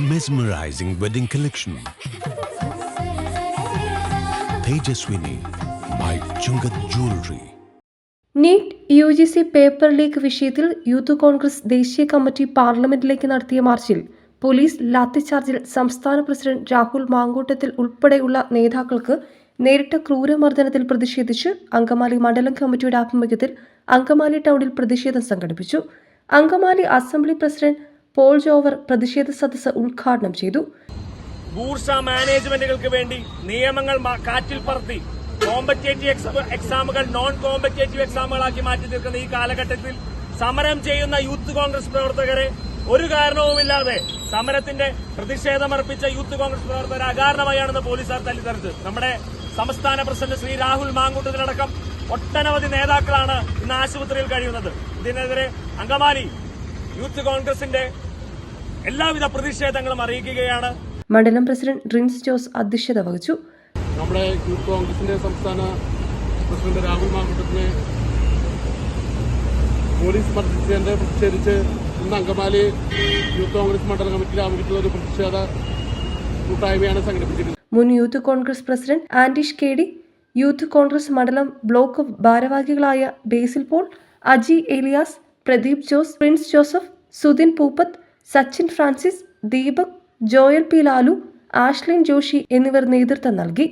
mesmerizing wedding collection. Tejaswini by Chungat Jewelry. NEET U G C paper leak വിഷയത്തിൽ youth Congress ദേശീയ committee പാർലമെന്റിലേക്ക് നടത്തിയ മാർച്ചിൽ പോലീസ് ലാത്തിചാർജിൽ സംസ്ഥാന പ്രസിഡന്റ് രാഹുൽ മാങ്കൂട്ടത്തിൽ ഉൾപ്പെടെയുള്ള നേതാക്കൾക്ക് നേരിട്ട ക്രൂരമർദ്ദനത്തിൽ പ്രതിഷേധിച്ച് അങ്കമാലി മണ്ഡലം കമ്മിറ്റിയുടെ ആഭിമുഖ്യത്തിൽ അങ്കമാലി ടൗണിൽ പ്രതിഷേധം സംഘടിപ്പിച്ചു Angamaly assembly president Paul jowar പ്രതിഷേധ സദസ്സ് ഉദ്ഘാടനം ചെയ്തു. ബൂർഷ മാനേജ്മെന്റുകൾക്ക് വേണ്ടി നിയമങ്ങൾ കാറ്റിൽ പറത്തി. കോമ്പറ്റേറ്റീവ് എക്സാമുകൾ നോൺ കോമ്പറ്റേറ്റീവ് എക്സാമുകളാക്കി മാറ്റി തീർക്കുന്ന ഈ കാലഘട്ടത്തിൽ സമരം ചെയ്യുന്ന യൂത്ത് കോൺഗ്രസ് പ്രവർത്തകരെ ഒരു കാരണവുമില്ലാതെ സമരത്തിന്റെ പ്രതിഷേധമർപ്പിച്ച യൂത്ത് കോൺഗ്രസ് പ്രവർത്തകർ അകാരണമായാണെന്ന് പോലീസുകാർ തല്ലിത്തെറിച്ചത് നമ്മുടെ സംസ്ഥാന പ്രസിഡന്റ് ശ്രീ രാഹുൽ മാങ്കൂട്ടത്തിലടക്കം ഒട്ടനവധി നേതാക്കളാണ് ഇന്ന് ആശുപത്രിയിൽ കഴിയുന്നത്. ഇതിനെതിരെ അങ്കമാലി യൂത്ത് കോൺഗ്രസിന്റെ എല്ലാവിധ പ്രതിഷേധങ്ങളും അറിയിക്കുകയാണ്. മണ്ഡലം പ്രസിഡന്റ് റിൻസ് ജോസ് അധ്യക്ഷത വഹിച്ചു. നമ്മുടെ യൂത്ത് കോൺഗ്രസിന്റെ സംസ്ഥാന പ്രസിഡന്റ് രാഹുൽ മാങ്കുട്ടത്തിനെ പോലീസ് മർദ്ദിച്ചതിന്റെ പ്രതിഷേധിച്ച് ഇന്ന് അങ്കമാലി യൂത്ത് കോൺഗ്രസ് മണ്ഡല കമ്മിറ്റിയിൽ ആഭിമുഖ്യത്തിലുള്ള ഒരു പ്രതിഷേധ കൂട്ടായ്മയാണ് സംഘടിപ്പിച്ചിരുന്നത് മുൻ Youth Congress president Antish K D Youth Congress മണ്ഡലം ബ്ലോക്ക് ഭാരവാഹികളായ ബേസിൽ Paul Aji Elias Pradeep Jose Prince Joseph Sudin Pooppath Sachin Francis Deepak Joel P Lalu Ashlin Joshi എന്നിവർ നേതൃത്വം നൽകി.